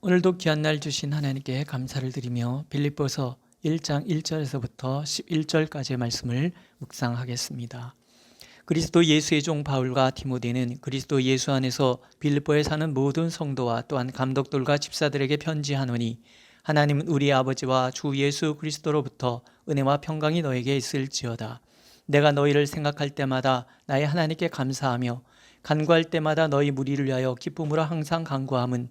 오늘도 귀한 날 주신 하나님께 감사를 드리며 빌립보서 1장 1절에서부터 11절까지의 말씀을 묵상하겠습니다. 그리스도 예수의 종 바울과 디모데는 그리스도 예수 안에서 빌립보에 사는 모든 성도와 또한 감독들과 집사들에게 편지하노니 하나님은 우리 아버지와 주 예수 그리스도로부터 은혜와 평강이 너에게 있을지어다. 내가 너희를 생각할 때마다 나의 하나님께 감사하며 간구할 때마다 너희 무리를 위하여 기쁨으로 항상 간구함은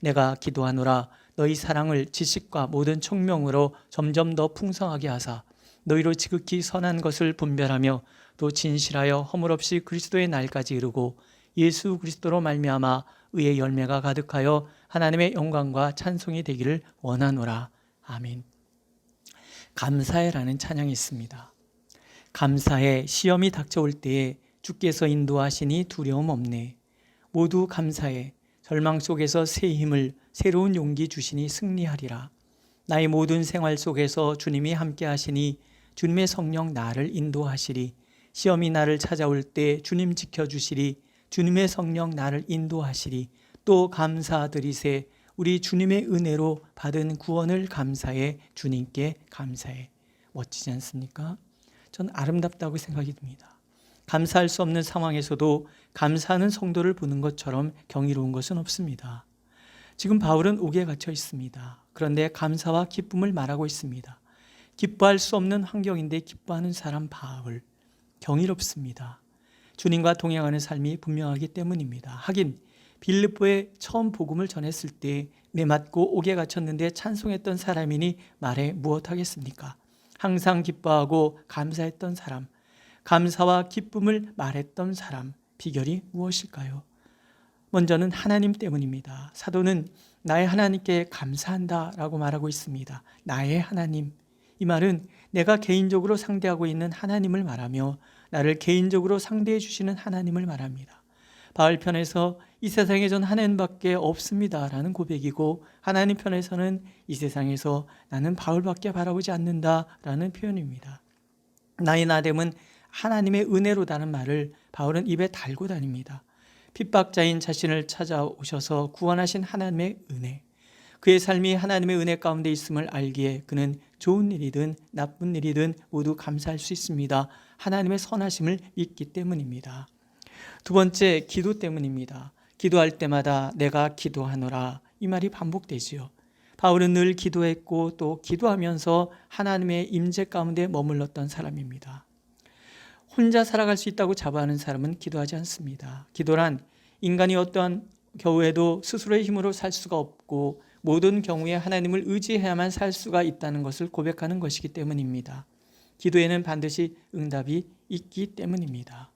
내가 기도하노라 너희 사랑을 지식과 모든 총명으로 점점 더 풍성하게 하사 너희로 지극히 선한 것을 분별하며 또 진실하여 허물 없이 그리스도의 날까지 이르고 예수 그리스도로 말미암아 의의 열매가 가득하여 하나님의 영광과 찬송이 되기를 원하노라. 아멘. 감사해라는 찬양이 있습니다. 감사해 시험이 닥쳐올 때에 주께서 인도하시니 두려움 없네. 모두 감사해 절망 속에서 새 힘을 새로운 용기 주시니 승리하리라. 나의 모든 생활 속에서 주님이 함께 하시니 주님의 성령 나를 인도하시리. 시험이 나를 찾아올 때 주님 지켜주시리. 주님의 성령 나를 인도하시리. 또 감사드리세. 우리 주님의 은혜로 받은 구원을 감사해 주님께 감사해. 멋지지 않습니까? 전 아름답다고 생각이 듭니다. 감사할 수 없는 상황에서도 감사하는 성도를 보는 것처럼 경이로운 것은 없습니다. 지금 바울은 옥에 갇혀 있습니다. 그런데 감사와 기쁨을 말하고 있습니다. 기뻐할 수 없는 환경인데 기뻐하는 사람 바울. 경이롭습니다. 주님과 동행하는 삶이 분명하기 때문입니다. 하긴 빌립보에 처음 복음을 전했을 때 내맞고 옥에 갇혔는데 찬송했던 사람이니 말해 무엇하겠습니까? 항상 기뻐하고 감사했던 사람, 감사와 기쁨을 말했던 사람, 비결이 무엇일까요? 먼저는 하나님 때문입니다. 사도는 나의 하나님께 감사한다 라고 말하고 있습니다. 나의 하나님. 이 말은 내가 개인적으로 상대하고 있는 하나님을 말하며 나를 개인적으로 상대해 주시는 하나님을 말합니다. 바울 편에서 이 세상에 전 하나님밖에 없습니다라는 고백이고 하나님 편에서는 이 세상에서 나는 바울밖에 바라보지 않는다라는 표현입니다. 나의 나됨은 하나님의 은혜로다는 말을 바울은 입에 달고 다닙니다. 핍박자인 자신을 찾아오셔서 구원하신 하나님의 은혜. 그의 삶이 하나님의 은혜 가운데 있음을 알기에 그는 좋은 일이든 나쁜 일이든 모두 감사할 수 있습니다. 하나님의 선하심을 믿기 때문입니다. 두 번째, 기도 때문입니다. 기도할 때마다 내가 기도하노라. 이 말이 반복되지요. 바울은 늘 기도했고 또 기도하면서 하나님의 임재 가운데 머물렀던 사람입니다. 혼자 살아갈 수 있다고 자부하는 사람은 기도하지 않습니다. 기도란 인간이 어떠한 경우에도 스스로의 힘으로 살 수가 없고 모든 경우에 하나님을 의지해야만 살 수가 있다는 것을 고백하는 것이기 때문입니다. 기도에는 반드시 응답이 있기 때문입니다.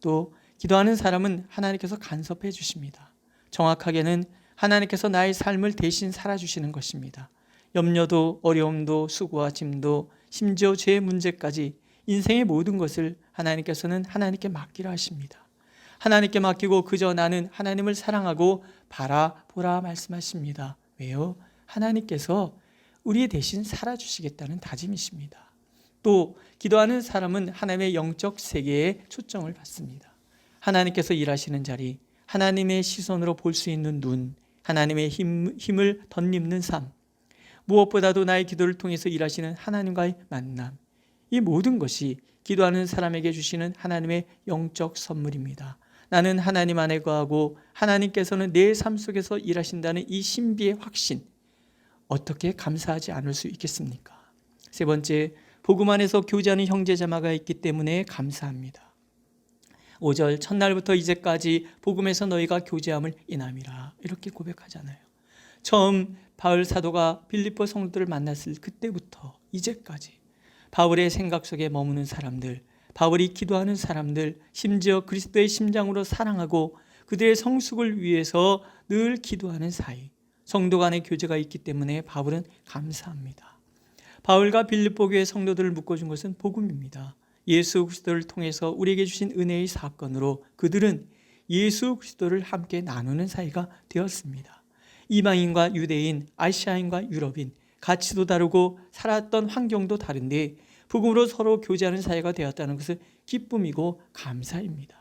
또 기도하는 사람은 하나님께서 간섭해 주십니다. 정확하게는 하나님께서 나의 삶을 대신 살아주시는 것입니다. 염려도 어려움도 수고와 짐도 심지어 죄의 문제까지 인생의 모든 것을 하나님께서는 하나님께 맡기라 하십니다. 하나님께 맡기고 그저 나는 하나님을 사랑하고 바라보라 말씀하십니다. 왜요? 하나님께서 우리 대신 살아주시겠다는 다짐이십니다. 또 기도하는 사람은 하나님의 영적 세계에 초점을 받습니다. 하나님께서 일하시는 자리, 하나님의 시선으로 볼 수 있는 눈, 하나님의 힘, 힘을 덧입는 삶, 무엇보다도 나의 기도를 통해서 일하시는 하나님과의 만남, 이 모든 것이 기도하는 사람에게 주시는 하나님의 영적 선물입니다. 나는 하나님 안에 거하고 하나님께서는 내 삶 속에서 일하신다는 이 신비의 확신, 어떻게 감사하지 않을 수 있겠습니까? 세 번째, 복음 안에서 교제하는 형제 자매가 있기 때문에 감사합니다. 5절 첫날부터 이제까지 복음에서 너희가 교제함을 인함이라 이렇게 고백하잖아요. 처음 바울 사도가 빌립보 성도들을 만났을 그때부터 이제까지 바울의 생각 속에 머무는 사람들, 바울이 기도하는 사람들, 심지어 그리스도의 심장으로 사랑하고 그들의 성숙을 위해서 늘 기도하는 사이. 성도 간의 교제가 있기 때문에 바울은 감사합니다. 바울과 빌립보 교회 성도들을 묶어준 것은 복음입니다. 예수 그리스도를 통해서 우리에게 주신 은혜의 사건으로 그들은 예수 그리스도를 함께 나누는 사이가 되었습니다. 이방인과 유대인, 아시아인과 유럽인, 가치도 다르고 살았던 환경도 다른데 복음으로 서로 교제하는 사이가 되었다는 것은 기쁨이고 감사입니다.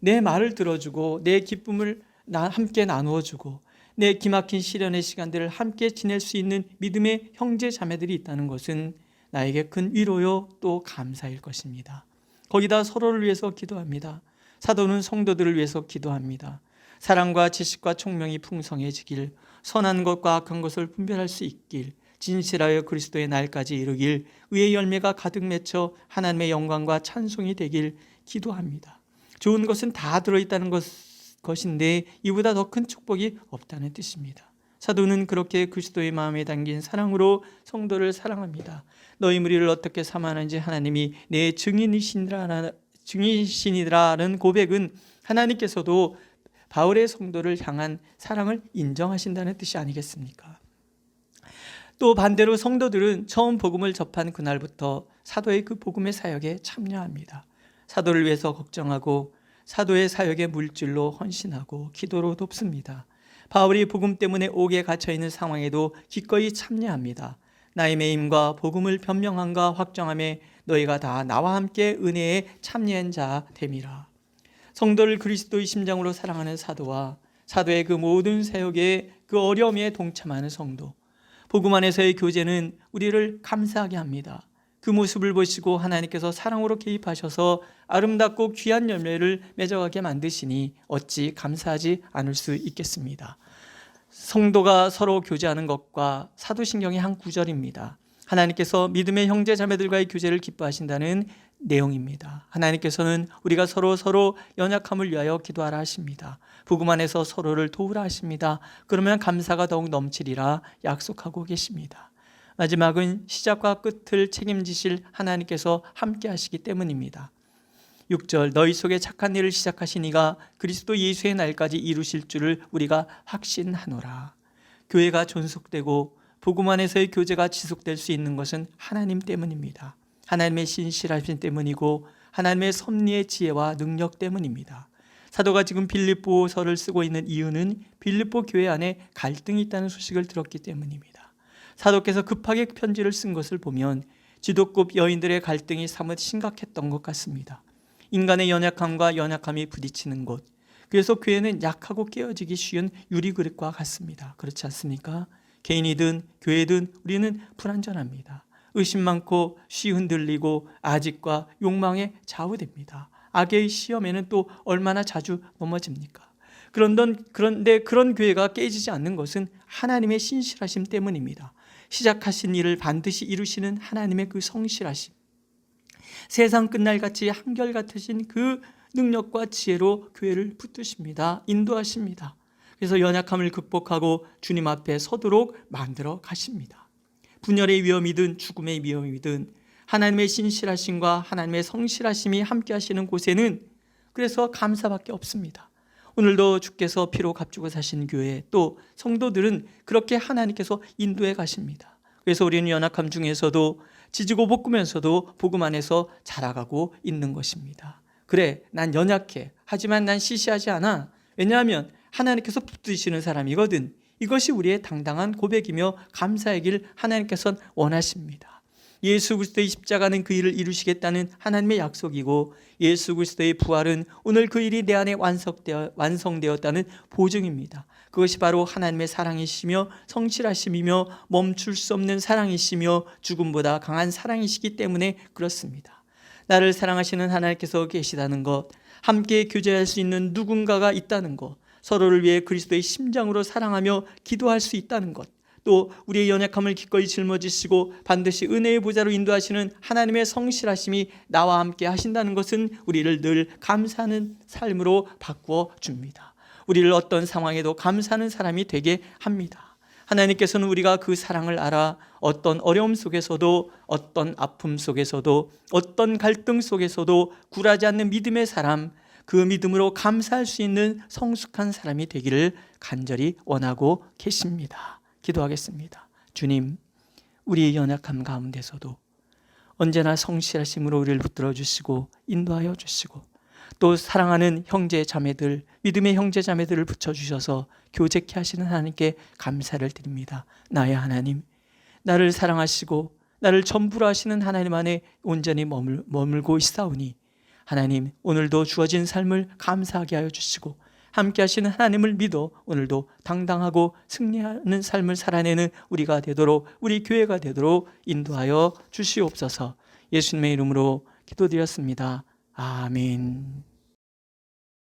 내 말을 들어주고 내 기쁨을 나 함께 나누어 주고 내 기막힌 시련의 시간들을 함께 지낼 수 있는 믿음의 형제 자매들이 있다는 것은 나에게 큰 위로요 또 감사일 것입니다. 거기다 서로를 위해서 기도합니다. 사도는 성도들을 위해서 기도합니다. 사랑과 지식과 총명이 풍성해지길 선한 것과 악한 것을 분별할 수 있길 진실하여 그리스도의 날까지 이르길 의의 열매가 가득 맺혀 하나님의 영광과 찬송이 되길 기도합니다. 좋은 것은 다 들어있다는 것, 것인데 이보다 더 큰 축복이 없다는 뜻입니다. 사도는 그렇게 그리스도의 마음에 담긴 사랑으로 성도를 사랑합니다. 너희 무리를 어떻게 삼아하는지 하나님이 내 증인이시니라 증인이시니라는 고백은 하나님께서도 바울의 성도를 향한 사랑을 인정하신다는 뜻이 아니겠습니까? 또 반대로 성도들은 처음 복음을 접한 그날부터 사도의 그 복음의 사역에 참여합니다. 사도를 위해서 걱정하고 사도의 사역의 물질로 헌신하고 기도로 돕습니다. 바울이 복음 때문에 옥에 갇혀 있는 상황에도 기꺼이 참여합니다. 나의 매임과 복음을 변명함과 확정함에 너희가 다 나와 함께 은혜에 참여한 자 됨이라. 성도를 그리스도의 심장으로 사랑하는 사도와 사도의 그 모든 사역에 그 어려움에 동참하는 성도. 복음 안에서의 교제는 우리를 감사하게 합니다. 그 모습을 보시고 하나님께서 사랑으로 개입하셔서 아름답고 귀한 열매를 맺어가게 만드시니 어찌 감사하지 않을 수 있겠습니다. 성도가 서로 교제하는 것과 사도신경의 한 구절입니다. 하나님께서 믿음의 형제 자매들과의 교제를 기뻐하신다는 내용입니다. 하나님께서는 우리가 서로 서로 연약함을 위하여 기도하라 하십니다. 복음 안에서 서로를 도우라 하십니다. 그러면 감사가 더욱 넘치리라 약속하고 계십니다. 마지막은 시작과 끝을 책임지실 하나님께서 함께 하시기 때문입니다. 6절 너희 속에 착한 일을 시작하신 이가 그리스도 예수의 날까지 이루실 줄을 우리가 확신하노라. 교회가 존속되고 복음 안에서의 교제가 지속될 수 있는 것은 하나님 때문입니다. 하나님의 신실하심 때문이고 하나님의 섭리의 지혜와 능력 때문입니다. 사도가 지금 빌립보서를 쓰고 있는 이유는 빌립보 교회 안에 갈등이 있다는 소식을 들었기 때문입니다. 사도께서 급하게 편지를 쓴 것을 보면 지도급 여인들의 갈등이 사뭇 심각했던 것 같습니다. 인간의 연약함과 연약함이 부딪히는 곳. 그래서 교회는 약하고 깨어지기 쉬운 유리 그릇과 같습니다. 그렇지 않습니까? 개인이든 교회든 우리는 불안전합니다. 의심 많고 쉬 흔들리고 아직과 욕망에 좌우됩니다. 악의 시험에는 또 얼마나 자주 넘어집니까? 그런데, 그런데 그런 교회가 깨지지 않는 것은 하나님의 신실하심 때문입니다. 시작하신 일을 반드시 이루시는 하나님의 그 성실하심. 세상 끝날 같이 한결 같으신 그 능력과 지혜로 교회를 붙드십니다. 인도하십니다. 그래서 연약함을 극복하고 주님 앞에 서도록 만들어 가십니다. 분열의 위험이든 죽음의 위험이든 하나님의 신실하심과 하나님의 성실하심이 함께 하시는 곳에는 그래서 감사밖에 없습니다. 오늘도 주께서 피로 값주고 사신 교회 또 성도들은 그렇게 하나님께서 인도해 가십니다. 그래서 우리는 연약함 중에서도 지지고 볶으면서도 복음 안에서 자라가고 있는 것입니다. 그래, 난 연약해. 하지만 난 시시하지 않아. 왜냐하면 하나님께서 붙드시는 사람이거든. 이것이 우리의 당당한 고백이며 감사의 길 하나님께서는 원하십니다. 예수 그리스도의 십자가는 그 일을 이루시겠다는 하나님의 약속이고 예수 그리스도의 부활은 오늘 그 일이 내 안에 완성되어, 완성되었다는 보증입니다. 그것이 바로 하나님의 사랑이시며 성실하심이며 멈출 수 없는 사랑이시며 죽음보다 강한 사랑이시기 때문에 그렇습니다. 나를 사랑하시는 하나님께서 계시다는 것, 함께 교제할 수 있는 누군가가 있다는 것, 서로를 위해 그리스도의 심장으로 사랑하며 기도할 수 있다는 것, 또 우리의 연약함을 기꺼이 짊어지시고 반드시 은혜의 보좌로 인도하시는 하나님의 성실하심이 나와 함께 하신다는 것은 우리를 늘 감사하는 삶으로 바꾸어 줍니다. 우리를 어떤 상황에도 감사하는 사람이 되게 합니다. 하나님께서는 우리가 그 사랑을 알아 어떤 어려움 속에서도 어떤 아픔 속에서도 어떤 갈등 속에서도 굴하지 않는 믿음의 사람 그 믿음으로 감사할 수 있는 성숙한 사람이 되기를 간절히 원하고 계십니다. 기도하겠습니다. 주님, 우리의 연약함 가운데서도 언제나 성실하심으로 우리를 붙들어 주시고 인도하여 주시고 또 사랑하는 형제 자매들, 믿음의 형제 자매들을 붙여 주셔서 교제케 하시는 하나님께 감사를 드립니다. 나의 하나님, 나를 사랑하시고 나를 전부로 하시는 하나님 안에 온전히 머물, 머물고 있사오니 하나님 오늘도 주어진 삶을 감사하게 하여 주시고 함께 하시는 하나님을 믿어 오늘도 당당하고 승리하는 삶을 살아내는 우리가 되도록 우리 교회가 되도록 인도하여 주시옵소서 예수님의 이름으로 기도드렸습니다. 아멘.